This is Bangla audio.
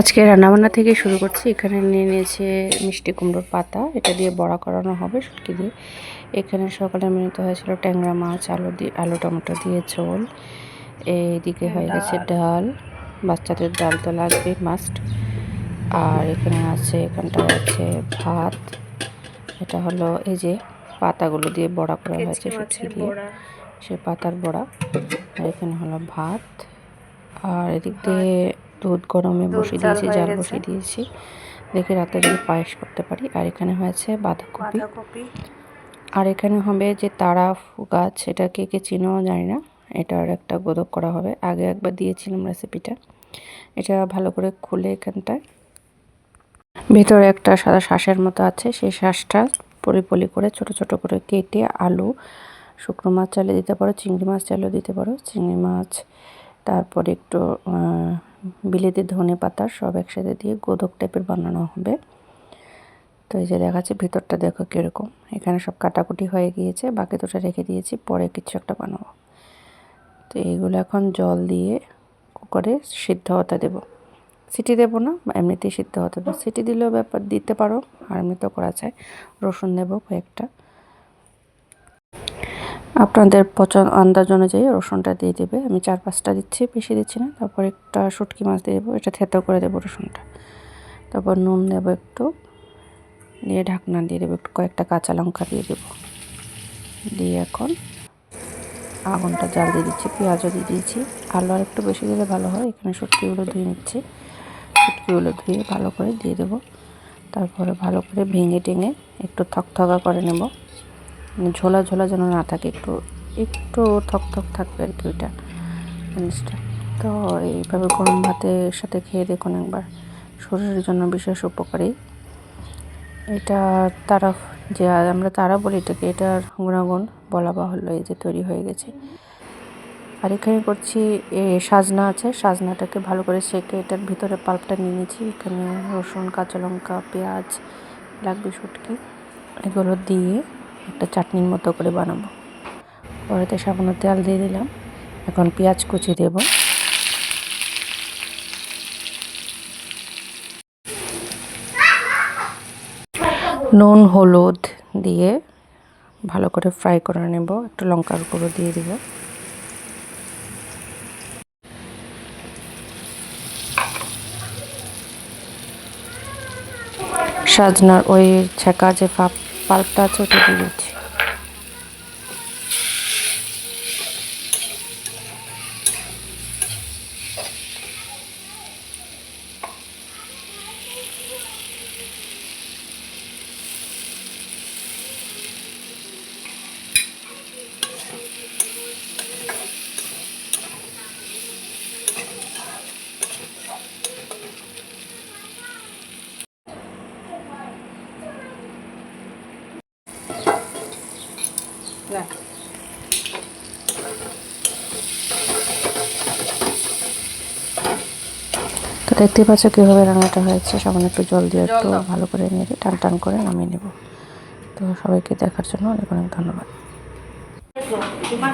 আজকে রান্নাবান্না থেকে শুরু করছি। এখানে নিয়ে নিয়েছে মিষ্টি কুমড়োর পাতা। এটা দিয়ে বড়া করানো হবে শুটকি দিয়ে। এখানে সকালে মেনুতে হয়েছিল ট্যাংরা মাছ আলু দিয়ে আলু টমেটো দিয়ে ঝোল। এইদিকে হয়ে গেছে ডাল। বাচ্চাদের ডাল তো লাগবে মাস্ট আর এখানে আছে এখানটা আছে ভাত। এটা হলো এই যে পাতাগুলো দিয়ে বড়া করা হয়েছে শুটকি দিয়ে। সে পাতার বড়া। আর এখানে হলো ভাত। আর এদিক দিয়ে দুধ গরমে বসিয়ে দিয়েছি জাল বসিয়ে দিয়েছি। দেখি রাতে যদি পায়েস করতে পারি। আর এখানে হয়েছে বাঁধাকপি। আর এখানে হবে যে তারা ফু- গাছ এটা কে কে চিনো জানি না। এটার একটা গোদক করা হবে। আগে একবার দিয়েছিলাম রেসিপিটা। এটা ভালো করে খুলে এখানটায়। ভেতরে একটা সাদা শ্বাসের মতো আছে। সেই শ্বাসটা পলি পলি করে ছোট ছোট করে কেটে আলু শুকনো মাছ চালে দিতে পারো চিংড়ি মাছ চালেও দিতে পারো। চিংড়ি মাছ তারপরে একটু বিলেতি ধনে পাতা সব একসাথে দিয়ে গোদক টাইপের বানানো হবে। তো এই যে দেখাচ্ছে, ভিতরটা দেখো কীরকম। এখানে সব কাটাকুটি হয়ে গিয়েছে, বাকি দুটো রেখে দিয়েছি, পরে কিছু একটা বানাবো। তো এইগুলো এখন জল দিয়ে কুকারে সিদ্ধ হতে দেবো। সিটি দেবো না, এমনিতেই সিদ্ধ হতে দেবো। সিটি দিলেও ব্যাপার, দিতে পারো, আর এমনিতেও করা যায়। রসুন দেবো কয়েকটা। আপনাদের পছন্দ আন্দাজ অনুযায়ী রসুনটা দিয়ে দেবে। আমি চার পাঁচটা দিচ্ছি, বেশি দিচ্ছি না। তারপর একটা শুটকি মাছ দিয়ে দেবো, এটা থেতো করে দেবো রসুনটা। তারপর নুন দেবো একটু, দিয়ে ঢাকনা দিয়ে দেবো, একটু কয়েকটা কাঁচা লঙ্কা দিয়ে দেবো। দিয়ে এখন আগুনটা জাল দিয়ে দিচ্ছি, পেঁয়াজও দিয়ে দিয়েছি। আলু আর একটু বেশি দিলে ভালো হয়, এখানে শুটকিগুলো ধুয়ে নিচ্ছি। শুটকিগুলো ধুয়ে ভালো করে দিয়ে দেবো। তারপরে ভালো করে ভেঙে টেঙে একটু থকথকা করে নেব। ঝোলা ঝোলা যেন না থাকে, একটু একটু থক থক থাকবে আর কি ওইটা জিনিসটা। তো এইভাবে গরম ভাতের সাথে খেয়ে দেখুন একবার, শরীরের জন্য বিশেষ উপকারী। এটা তারা যে আমরা তারা বলি এটাকে, এটার গুণাগুণ বলা বাহুল্য এই যে তৈরি হয়ে গেছে। আর এখানে করছি, এ সাজনা আছে, সাজনাটাকে ভালো করে সেকে এটার ভিতরে পাল্পটা নিয়ে নিয়েছি। এখানে রসুন, কাঁচা লঙ্কা, পেঁয়াজ, লাগবে শুটকি, এগুলো দিয়ে একটা চাটনির মতো করে বানাবো। পরেতে সামান্য তেল দিয়ে দিলাম। এখন পেঁয়াজ কুচি দেবো। নুন, হলুদ দিয়ে ভালো করে ফ্রাই করে নেব। একটু লঙ্কার গুঁড়ো দিয়ে দিব। সাজনার ওই ছেঁকা যে ফাপ পাল্পটা ছোটো ওটা তো দেখতে পাচ্ছ কীভাবে রান্নাটা হয়েছে। সামান্য একটু জল দিয়ে একটু ভালো করে নিয়ে টান টান করে নামিয়ে নেব। তো সবাইকে দেখার জন্য অনেক অনেক ধন্যবাদ। তোমার